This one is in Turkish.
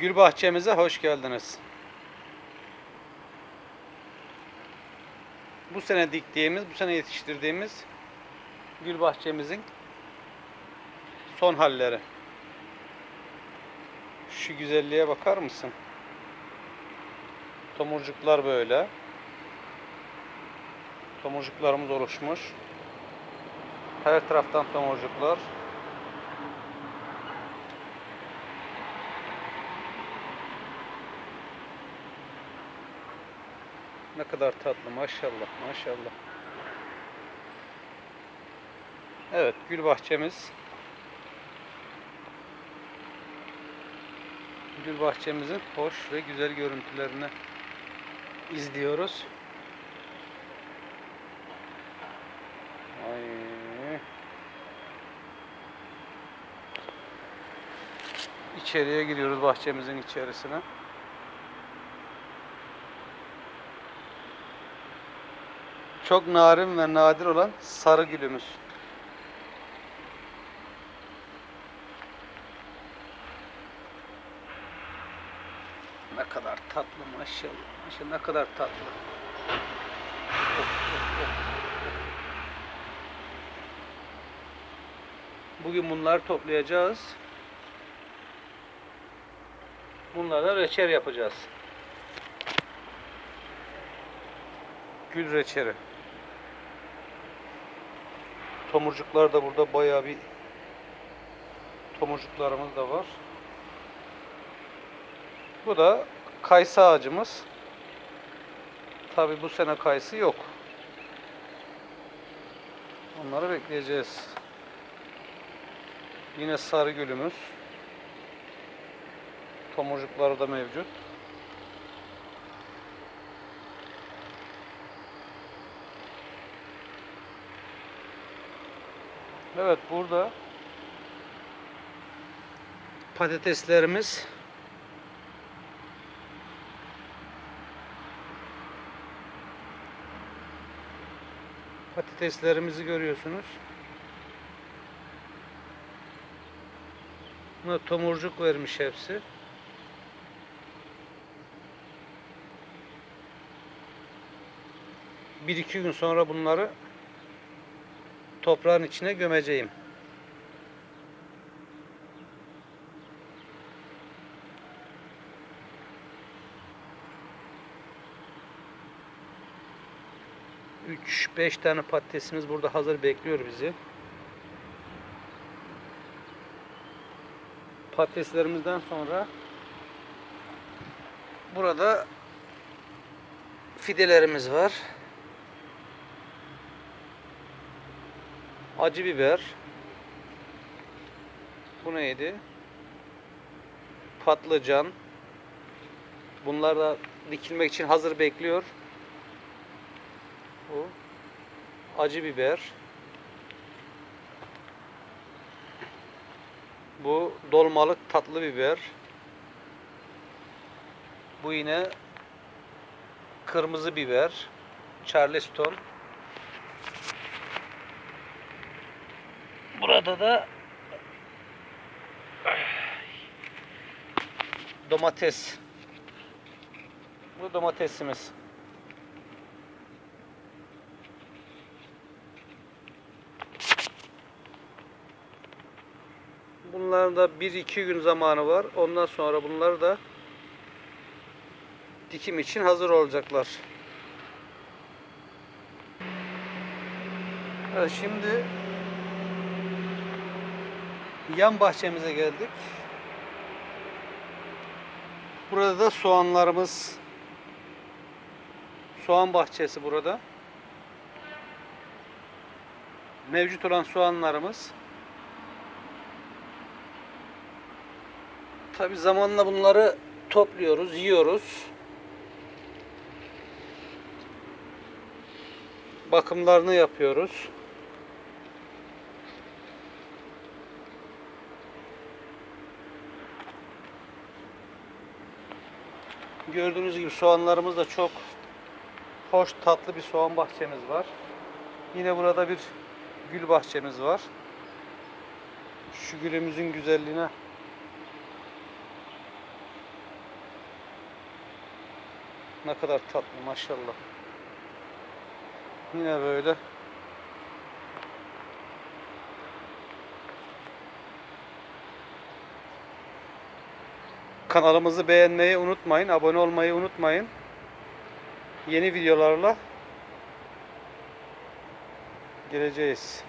Gül bahçemize hoş geldiniz. Bu sene diktiğimiz, bu sene yetiştirdiğimiz gül bahçemizin son halleri. Şu güzelliğe bakar mısın? Tomurcuklar böyle. Tomurcuklarımız oluşmuş. Her taraftan tomurcuklar. Ne kadar tatlı maşallah maşallah. Evet gül bahçemiz. Gül bahçemizin hoş ve güzel görüntülerini izliyoruz. Ay. İçeriye giriyoruz bahçemizin içerisine. Çok narin ve nadir olan sarı gülümüz. Ne kadar tatlı maşallah. Maşallah ne kadar tatlı. Of, of, of. Bugün bunları toplayacağız. Bunlarla reçel yapacağız. Gül reçeli. Tomurcuklar da burada bayağı bir tomurcuklarımız da var. Bu da kayısı ağacımız. Tabi bu sene kayısı yok. Onları bekleyeceğiz. Yine sarı gülümüz. Tomurcukları da mevcut. Evet burada patateslerimiz patateslerimizi görüyorsunuz. Buna tomurcuk vermiş hepsi. Bir iki gün sonra bunları toprağın içine gömeceğim. Üç, beş tane patatesimiz burada hazır bekliyor bizi. Patateslerimizden sonra burada fidelerimiz var. Acı biber. Bu neydi? Patlıcan. Bunlar da dikilmek için hazır bekliyor. Bu acı biber. Bu dolmalık tatlı biber. Bu yine kırmızı biber. Charleston. Burada da domates. Bu domatesimiz. Bunların da 1-2 gün zamanı var. Ondan sonra bunlar da dikim için hazır olacaklar. Evet şimdi yan bahçemize geldik. Burada da soğanlarımız soğan bahçesi burada. Mevcut olan soğanlarımız Tabi zamanla bunları topluyoruz, yiyoruz. Bakımlarını yapıyoruz. Gördüğünüz gibi soğanlarımız da çok hoş tatlı bir soğan bahçemiz var. Yine burada bir gül bahçemiz var. Şu gülümüzün güzelliğine ne kadar tatlı maşallah. Yine böyle Kanalımızı beğenmeyi unutmayın, abone olmayı unutmayın. Yeni videolarla geleceğiz.